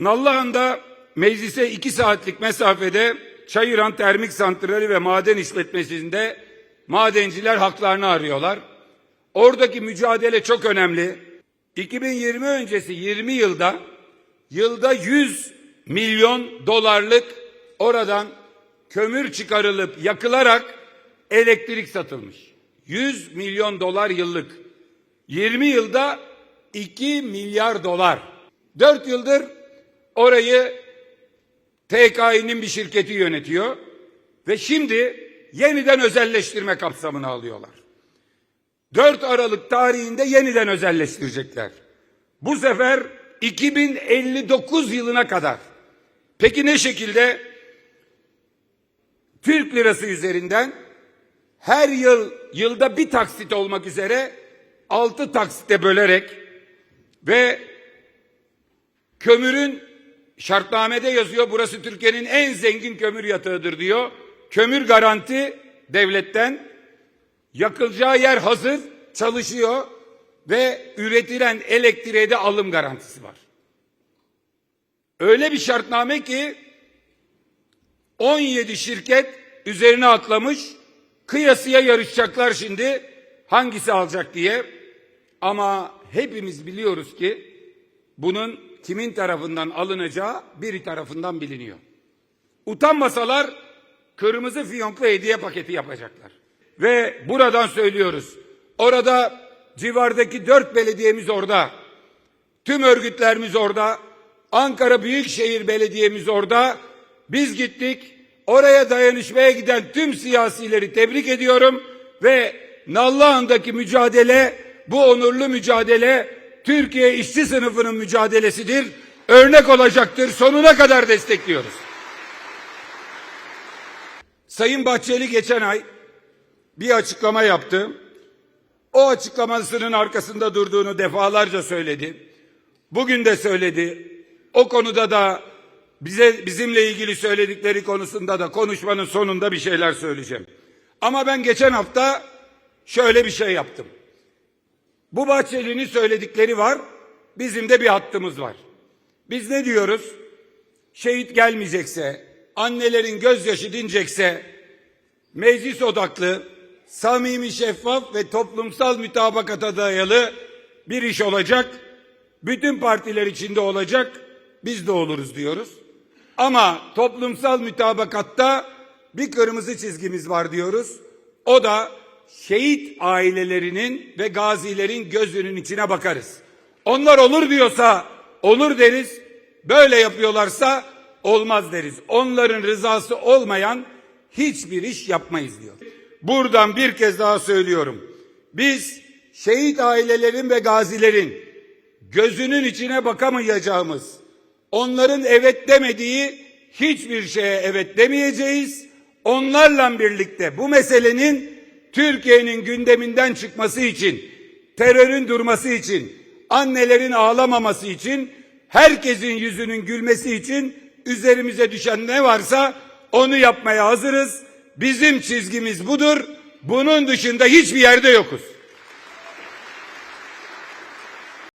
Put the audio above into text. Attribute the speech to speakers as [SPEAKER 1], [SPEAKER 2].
[SPEAKER 1] Nallıhan'da meclise iki saatlik mesafede Çayıran Termik Santrali ve Maden İşletmesi'nde madenciler haklarını arıyorlar. Oradaki mücadele çok önemli. 2020 öncesi 20 yılda yılda 100 milyon dolarlık oradan kömür çıkarılıp yakılarak elektrik satılmış. 100 milyon dolar yıllık. 20 yılda 2 milyar dolar. 4 yıldır orayı TKİ'nin bir şirketi yönetiyor ve şimdi yeniden özelleştirme kapsamına alıyorlar. 4 Aralık tarihinde yeniden özelleştirecekler. Bu sefer 2059 yılına kadar. Peki ne şekilde? Türk lirası üzerinden her yıl yılda bir taksit olmak üzere 6 taksite bölerek ve kömürün şartnamede yazıyor burası Türkiye'nin en zengin kömür yatağıdır diyor. Kömür garanti devletten yakılacağı yer hazır çalışıyor ve üretilen elektriğe de alım garantisi var. Öyle bir şartname ki 17 şirket üzerine atlamış kıyasıya yarışacaklar şimdi hangisi alacak diye. Ama hepimiz biliyoruz ki bunun kimin tarafından alınacağı biri tarafından biliniyor. Utanmasalar kırmızı fiyonklu hediye paketi yapacaklar. Ve buradan söylüyoruz. Orada civardaki dört belediyemiz orada. Tüm örgütlerimiz orada. Ankara Büyükşehir Belediye'miz orada. Biz gittik. Oraya dayanışmaya giden tüm siyasileri tebrik ediyorum ve Nallıhan'daki mücadele bu onurlu mücadele Türkiye işçi sınıfının mücadelesidir. Örnek olacaktır. Sonuna kadar destekliyoruz. Sayın Bahçeli geçen ay bir açıklama yaptı. O açıklamasının arkasında durduğunu defalarca söyledi. Bugün de söyledi. O konuda da bize bizimle ilgili söyledikleri konusunda da konuşmanın sonunda bir şeyler söyleyeceğim. Ama ben geçen hafta şöyle bir şey yaptım. Bu Bahçeli'nin söyledikleri var. Bizim de bir hattımız var. Biz ne diyoruz? Şehit gelmeyecekse, annelerin gözyaşı dinecekse, meclis odaklı, samimi, şeffaf ve toplumsal mütabakata dayalı bir iş olacak. Bütün partiler içinde olacak. Biz de oluruz diyoruz. Ama toplumsal mütabakatta bir kırmızı çizgimiz var diyoruz. O da şehit ailelerinin ve gazilerin gözünün içine bakarız. Onlar olur diyorsa olur deriz. Böyle yapıyorlarsa olmaz deriz. Onların rızası olmayan hiçbir iş yapmayız diyor. Buradan bir kez daha söylüyorum. Biz şehit ailelerin ve gazilerin gözünün içine bakamayacağımız, onların evet demediği hiçbir şeye evet demeyeceğiz. Onlarla birlikte bu meselenin Türkiye'nin gündeminden çıkması için, terörün durması için, annelerin ağlamaması için, herkesin yüzünün gülmesi için üzerimize düşen ne varsa onu yapmaya hazırız. Bizim çizgimiz budur. Bunun dışında hiçbir yerde yokuz.